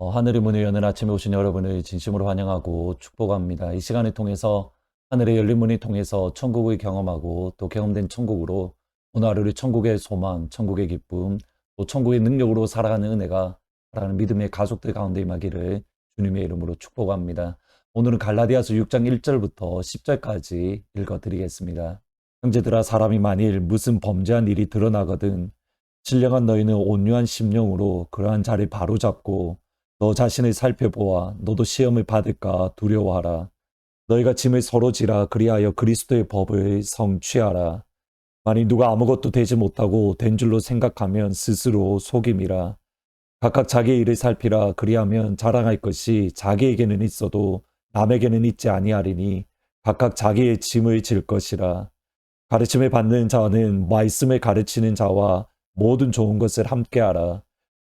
어, 하늘의 문을 여는 아침에 오신 여러분을 진심으로 환영하고 축복합니다. 이 시간을 통해서 하늘의 열린 문을 통해서 천국을 경험하고 또 경험된 천국으로 오늘 하루를 천국의 소망, 천국의 기쁨, 또 천국의 능력으로 살아가는 은혜가 살아가는 믿음의 가족들 가운데 임하기를 주님의 이름으로 축복합니다. 오늘은 갈라디아서 6장 1절부터 10절까지 읽어드리겠습니다. 형제들아 사람이 만일 무슨 범죄한 일이 드러나거든 신령한 너희는 온유한 심령으로 그러한 자를 바로잡고 너 자신을 살펴보아 너도 시험을 받을까 두려워하라. 너희가 짐을 서로 지라 그리하여 그리스도의 법을 성취하라. 만일 누가 아무것도 되지 못하고 된 줄로 생각하면 스스로 속임이라. 각각 자기의 일을 살피라 그리하면 자랑할 것이 자기에게는 있어도 남에게는 있지 아니하리니 각각 자기의 짐을 질 것이라. 가르침을 받는 자는 말씀을 가르치는 자와 모든 좋은 것을 함께하라.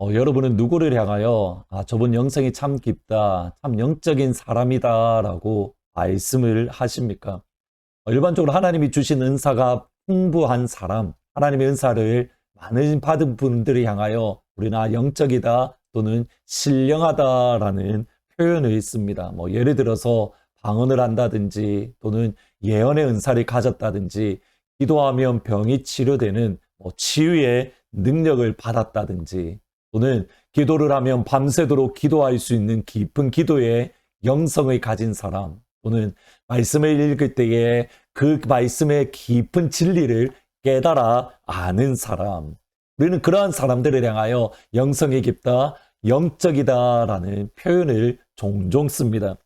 어, 여러분은 누구를 향하여 아, 저분 영성이 참 깊다, 참 영적인 사람이다 라고 말씀을 하십니까? 어, 일반적으로 하나님이 주신 은사가 풍부한 사람, 하나님의 은사를 많은 받은 분들을 향하여 우리는 아, 영적이다 또는 신령하다라는 표현을 씁니다. 뭐 예를 들어서 방언을 한다든지 또는 예언의 은사를 가졌다든지 기도하면 병이 치료되는 뭐 치유의 능력을 받았다든지 또는 기도를 하면 밤새도록 기도할 수 있는 깊은 기도의 영성을 가진 사람 또는 말씀을 읽을 때에 그 말씀의 깊은 진리를 깨달아 아는 사람 우리는 그러한 사람들을 향하여 영성이 깊다, 영적이다라는 표현을 종종 씁니다.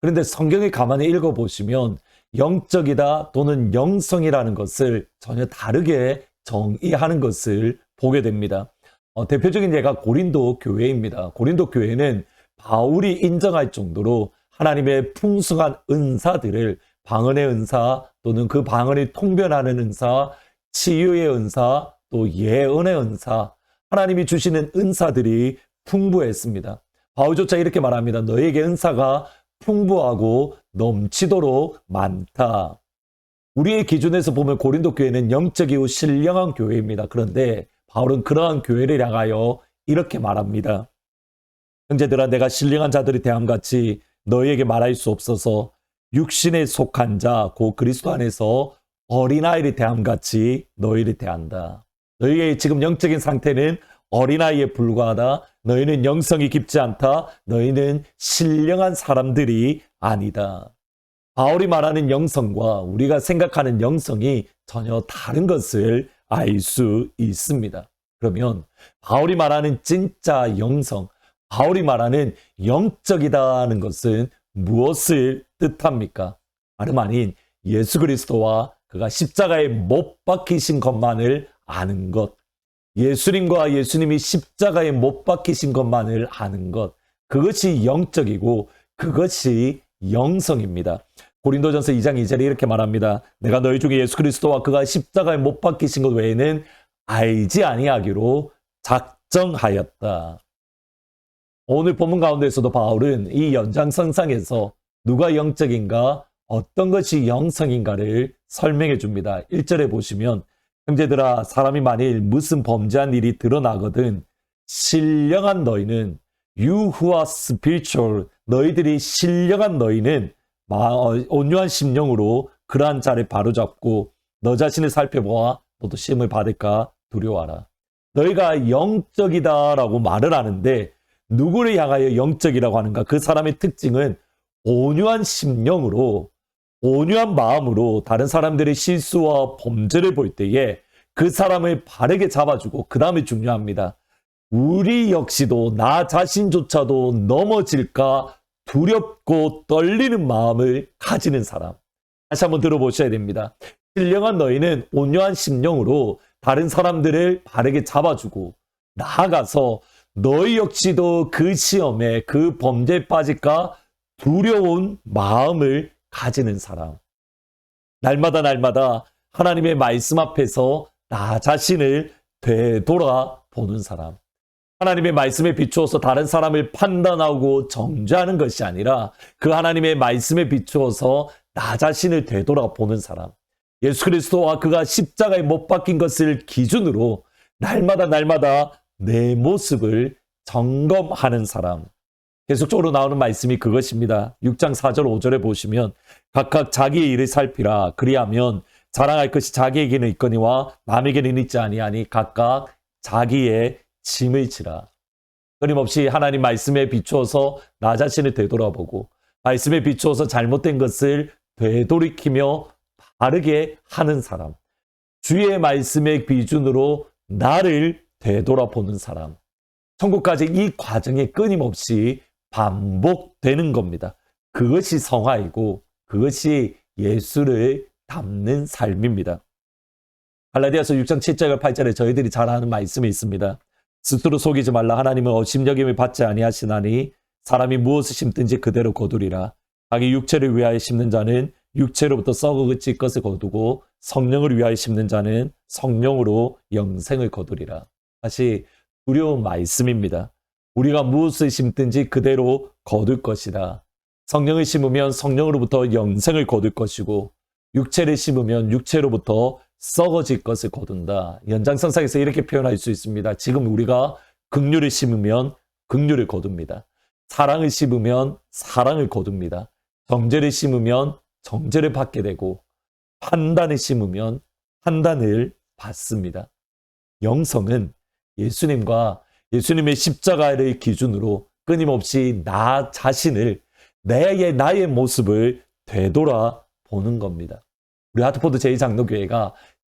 그런데 성경을 가만히 읽어보시면 영적이다 또는 영성이라는 것을 전혀 다르게 정의하는 것을 보게 됩니다. 어, 대표적인 예가 고린도 교회입니다. 고린도 교회는 바울이 인정할 정도로 하나님의 풍성한 은사들을 방언의 은사 또는 그 방언을 통변하는 은사, 치유의 은사, 또 예언의 은사, 하나님이 주시는 은사들이 풍부했습니다. 바울조차 이렇게 말합니다. 너에게 은사가 풍부하고 넘치도록 많다. 우리의 기준에서 보면 고린도 교회는 영적이고 신령한 교회입니다. 그런데 바울은 그러한 교회를 향하여 이렇게 말합니다. 형제들아 내가 신령한 자들이 대함같이 너희에게 말할 수 없어서 육신에 속한 자, 고 그리스도 안에서 어린아이를 대함같이 너희를 대한다. 너희의 지금 영적인 상태는 어린아이에 불과하다. 너희는 영성이 깊지 않다. 너희는 신령한 사람들이 아니다. 바울이 말하는 영성과 우리가 생각하는 영성이 전혀 다른 것을 알 수 있습니다. 그러면 바울이 말하는 진짜 영성, 바울이 말하는 영적이다는 것은 무엇을 뜻합니까? 다름 아닌 예수 그리스도와 그가 십자가에 못 박히신 것만을 아는 것. 예수님과 예수님이 십자가에 못 박히신 것만을 아는 것. 그것이 영적이고 그것이 영성입니다. 고린도전서 2장 2절에 이렇게 말합니다. 내가 너희 중에 예수 그리스도와 그가 십자가에 못 박히신 것 외에는 알지 아니하기로 작정하였다. 오늘 본문 가운데서도 바울은 이 연장선상에서 누가 영적인가 어떤 것이 영성인가를 설명해 줍니다. 1절에 보시면 형제들아 사람이 만일 무슨 범죄한 일이 드러나거든 신령한 너희는 are spiritual 너희들이 신령한 너희는 온유한 심령으로 그러한 자를 바로잡고 너 자신을 살펴보아 너도 시험을 받을까 두려워하라. 너희가 영적이다라고 말을 하는데 누구를 향하여 영적이라고 하는가? 그 사람의 특징은 온유한 심령으로 온유한 마음으로 다른 사람들의 실수와 범죄를 볼 때에 그 사람을 바르게 잡아주고 그 다음에 중요합니다. 우리 역시도 나 자신조차도 넘어질까 두렵고 떨리는 마음을 가지는 사람. 다시 한번 들어보셔야 됩니다. 신령한 너희는 온유한 심령으로 다른 사람들을 바르게 잡아주고 나아가서 너희 역시도 그 시험에 그 범죄에 빠질까 두려운 마음을 가지는 사람. 날마다 날마다 하나님의 말씀 앞에서 나 자신을 되돌아 보는 사람. 하나님의 말씀에 비추어서 다른 사람을 판단하고 정죄하는 것이 아니라 그 하나님의 말씀에 비추어서 나 자신을 되돌아보는 사람. 예수 그리스도와 그가 십자가에 못 박힌 것을 기준으로 날마다 날마다 내 모습을 점검하는 사람. 계속적으로 나오는 말씀이 그것입니다. 6장 4절 5절에 보시면 각각 자기의 일을 살피라 그리하면 자랑할 것이 자기에게는 있거니와 남에게는 있지 아니하니 각각 자기의 짐을 지라. 끊임없이 하나님 말씀에 비추어서 나 자신을 되돌아보고 말씀에 비추어서 잘못된 것을 되돌이키며 바르게 하는 사람. 주의 말씀의 기준으로 나를 되돌아보는 사람. 천국까지 이 과정이 끊임없이 반복되는 겁니다. 그것이 성화이고 그것이 예수를 담는 삶입니다. 갈라디아서 6장 7절 8절에 저희들이 잘 아는 말씀이 있습니다. 스스로 속이지 말라 하나님은 어심여김을 받지 아니하시나니 사람이 무엇을 심든지 그대로 거두리라. 자기 육체를 위하여 심는 자는 육체로부터 썩어질 것을 거두고 성령을 위하여 심는 자는 성령으로 영생을 거두리라. 다시 두려운 말씀입니다. 우리가 무엇을 심든지 그대로 거둘 것이다. 성령을 심으면 성령으로부터 영생을 거둘 것이고 육체를 심으면 육체로부터 썩어질 것을 거둔다. 연장선상에서 이렇게 표현할 수 있습니다. 지금 우리가 극류를 심으면 극류를 거둡니다. 사랑을 심으면 사랑을 거둡니다. 정죄를 심으면 정죄를 받게 되고 판단을 심으면 판단을 받습니다. 영성은 예수님과 예수님의 십자가를 기준으로 끊임없이 나 자신을 내의 나의 모습을 되돌아 보는 겁니다. 우리 하트포드 제2장로교회가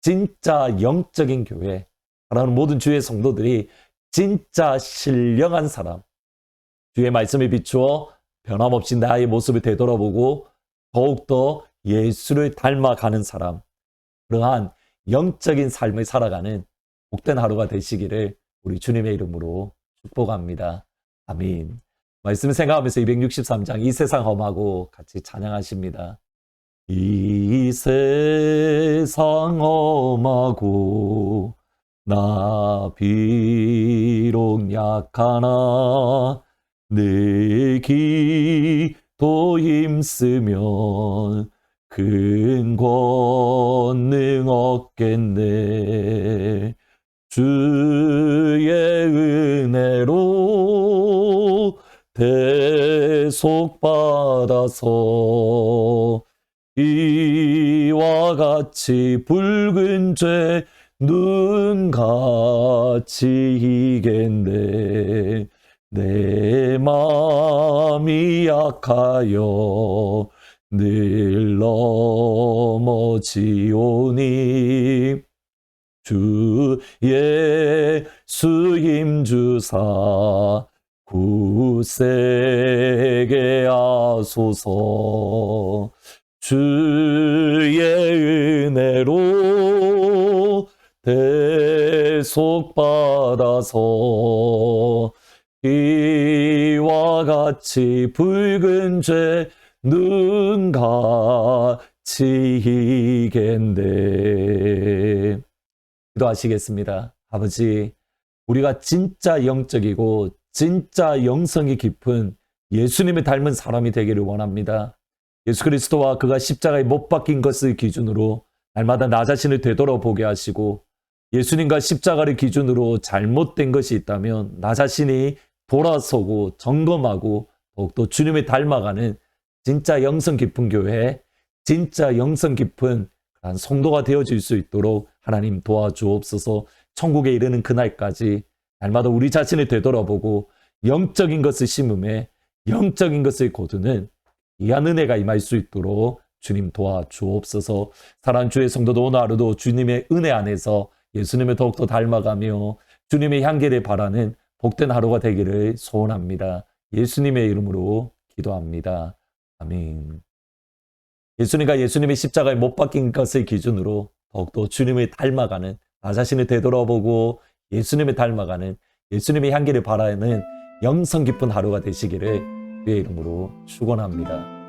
진짜 영적인 교회, 사랑하는 모든 주의 성도들이 진짜 신령한 사람, 주의 말씀에 비추어 변함없이 나의 모습을 되돌아보고 더욱더 예수를 닮아가는 사람, 그러한 영적인 삶을 살아가는 복된 하루가 되시기를 우리 주님의 이름으로 축복합니다. 아멘. 말씀 생각하면서 263장 이 세상 험하고 같이 찬양하십니다. 이 세상 험하고 나 비록 약하나 내 기도 힘쓰면 큰 권능 얻겠네. 주의 은혜로 대속받아서 이와 같이 붉은 죄 눈같이 이겠네. 내 마음이 약하여 늘 넘어지오니. 주 예수 힘주사 구세게 하소서 주의 은혜로 대속받아서 이와 같이 붉은 죄 눈같이 이겠네 기도하시겠습니다. 아버지, 우리가 진짜 영적이고 진짜 영성이 깊은 예수님을 닮은 사람이 되기를 원합니다. 예수 그리스도와 그가 십자가에 못 박힌 것을 기준으로 날마다 나 자신을 되돌아보게 하시고 예수님과 십자가를 기준으로 잘못된 것이 있다면 나 자신이 돌아서고 점검하고 더욱더 주님을 닮아가는 진짜 영성 깊은 교회, 진짜 영성 깊은 그런 성도가 되어질 수 있도록 하나님 도와주옵소서. 천국에 이르는 그날까지 날마다 우리 자신을 되돌아보고 영적인 것을 심음에 영적인 것을 거두는 이한 은혜가 임할 수 있도록 주님 도와주옵소서. 사랑 주의 성도도 오늘 하루도 주님의 은혜 안에서 예수님을 더욱더 닮아가며 주님의 향기를 바라는 복된 하루가 되기를 소원합니다. 예수님의 이름으로 기도합니다. 아멘. 예수님과 예수님의 십자가에 못 박힌 것을 기준으로 더욱더 주님을 닮아가는 나 자신을 되돌아보고 예수님을 닮아가는 예수님의 향기를 바라는 영성 깊은 하루가 되시기를 주의 이름으로 축원합니다.